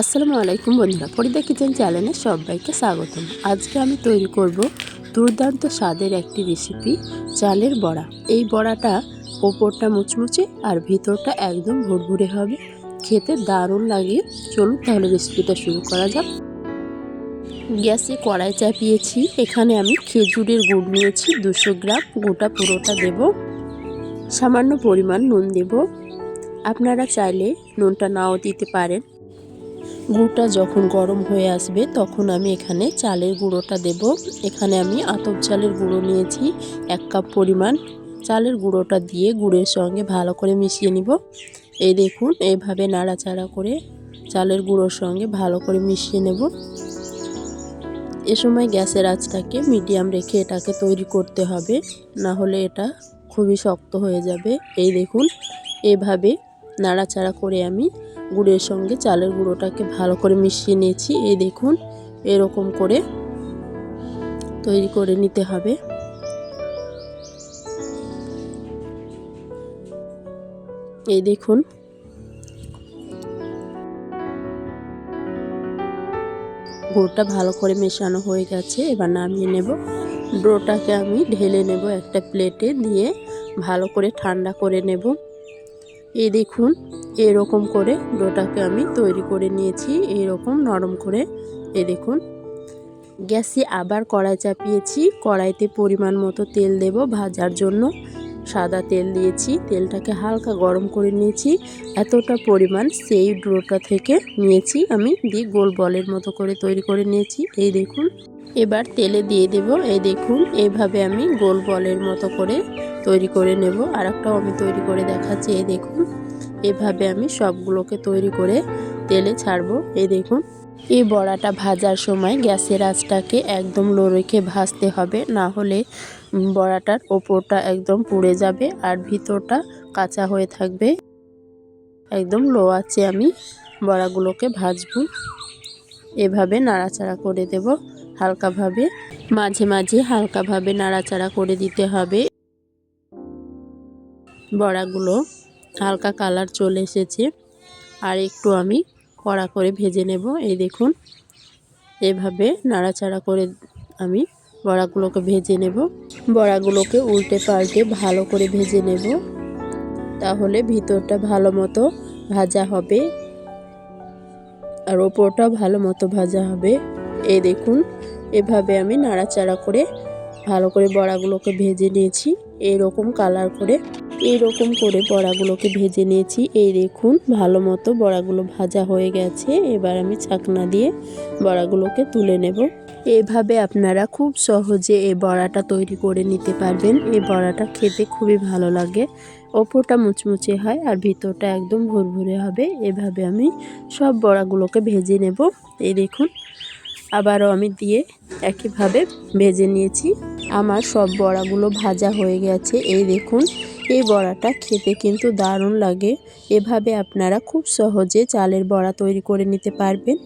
আসসালামু আলাইকুম বন্ধুরা ফরিদা কিচেন চ্যানেলে সবাইকে স্বাগতম। আজকে আমি তৈরি করব দুর্দান্ত স্বাদের একটি রেসিপি, চালের বড়া। এই বড়াটা ওপরটা মুচমুচে আর ভিতরটা একদম ভুরভুরে হবে। খেতে দারুণ লাগে। চলুন তাহলে রেসিপিটা শুরু করা যাক। গ্যাসে কড়াই চাপিয়েছি। এখানে আমি খেজুরের গুড় নিয়েছি, দুশো গ্রাম। গোটা পুরোটা দেব। সামান্য পরিমাণ নুন দেব। আপনারা চাইলে নুনটা নাও দিতে পারেন। গুঁড়টা যখন গরম হয়ে আসবে, তখন আমি এখানে চালের গুঁড়োটা দেব। এখানে আমি আতপ চালের গুঁড়ো নিয়েছি, এক কাপ পরিমাণ। চালের গুঁড়োটা দিয়ে গুড়ের সঙ্গে ভালো করে মিশিয়ে নিব। এই দেখুন এইভাবে নাড়াচাড়া করে চালের গুঁড়োর সঙ্গে ভালো করে মিশিয়ে নেব। এ সময় গ্যাসের আঁচটাকে মিডিয়াম রেখে এটাকে তৈরি করতে হবে, না হলে এটা খুবই শক্ত হয়ে যাবে। এই দেখুন, এভাবে নাড়াচাড়া করে আমি গুড়ের সঙ্গে চালের গুঁড়োটাকে ভালো করে মিশিয়ে নিয়েছি। এই দেখুন, এরকম করে তৈরি করে নিতে হবে। এই দেখুন। গুঁড়োটা ভালো করে মেশানো হয়ে গেছে। এবার নামিয়ে নেব। ডোটাকে আমি ঢেলে নেব একটা প্লেটে। দিয়ে ভালো করে ঠান্ডা করে নেব। এই দেখুন, এরকম করে ডোটাকে আমি তৈরি করে নিয়েছি এরকম নরম করে এ দেখুন। গ্যাসে আবার কড়াই চাপিয়েছি, কড়াইতে পরিমাণ মতো তেল দেব ভাজার জন্য। সাদা তেল দিয়েছি, তেলটাকে হালকা গরম করে নিয়েছি। এতটা পরিমাণ সেই ডোটা থেকে নিয়েছি আমি, দিয়ে গোল বলের মতো করে তৈরি করে নিয়েছি। এই দেখুন, এবার তেলে দিয়ে দেব। এই দেখুন এইভাবে আমি গোল বলের মতো করে তৈরি করে নেব। আর একটাও আমি তৈরি করে দেখাচ্ছি। এই দেখুন, এভাবে আমি সবগুলোকে তৈরি করে তেলে ছাড়বো। এই দেখুন, এই বড়াটা ভাজার সময় গ্যাসের আঁচটাকে একদম লো রেখে ভাজতে হবে। না হলে বড়াটার ওপরটা একদম পুড়ে যাবে আর ভিতরটা কাঁচা হয়ে থাকবে। একদম লো আছে আমি বড়াগুলোকে ভাজবো। এভাবে নাড়াচাড়া করে দেব হালকাভাবে। মাঝে মাঝে হালকাভাবে নাড়াচাড়া করে দিতে হবে। বড়াগুলো হালকা কালার চলে এসেছে। আর একটু আমি কড়া করে ভেজে নেব। এই দেখুন, এভাবে নাড়াচাড়া করে আমি বড়াগুলোকে ভেজে নেব। বড়াগুলোকে উল্টে পাল্টে ভালো করে ভেজে নেব। তাহলে ভিতরটা ভালো মতো ভাজা হবে। আর ওপরটাও ভালো মতো ভাজা হবে। এই দেখুন, এভাবে আমি নাড়াচাড়া করে ভালো করে বড়াগুলোকে ভেজে নিয়েছি। এরকম কালার করে, এরকম করে বড়াগুলোকে ভেজে নিয়েছি। এই দেখুন, ভালো মতো বড়াগুলো ভাজা হয়ে গেছে। এবার আমি ছাকনা দিয়ে বড়াগুলোকে তুলে নেব। এভাবে আপনারা খুব সহজে এই বড়াটা তৈরি করে নিতে পারবেন। এই বড়াটা খেতে খুবই ভালো লাগে। ওপরটা মুচমুচে হয় আর ভিতরটা একদম ভুরভুরে হবে। এভাবে আমি সব বড়াগুলোকে ভেজে নেব। এই দেখুন, আবারও আমি দিয়ে একইভাবে ভেজে নিয়েছি। আমার সব বড়াগুলো ভাজা হয়ে গেছে। এই দেখুন, এই বড়াটা খেতে কিন্তু দারুণ লাগে। এভাবে আপনারা খুব সহজে চালের বড়া তৈরি করে নিতে পারবেন।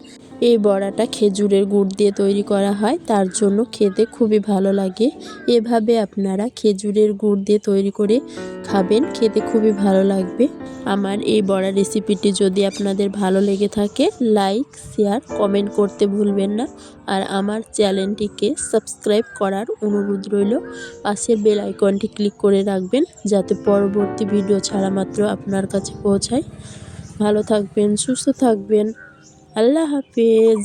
এই বড়াটা খেজুরের গুড় দিয়ে তৈরি করা হয়, তার জন্য খেতে খুবই ভালো লাগে। এভাবে আপনারা খেজুরের গুড় দিয়ে তৈরি করে খাবেন, খেতে খুবই ভালো লাগবে। আমার এই বড়া রেসিপিটি যদি আপনাদের ভালো লেগে থাকে, লাইক, শেয়ার, কমেন্ট করতে ভুলবেন না। আর আমার চ্যানেলটিকে সাবস্ক্রাইব করার অনুরোধ রইল। পাশের বেল আইকনটি ক্লিক করে রাখবেন, যাতে পরবর্তী ভিডিও ছাড়া মাত্র আপনার কাছে পৌঁছায়। ভালো থাকবেন, সুস্থ থাকবেন। আল্লাহ হাফেজ।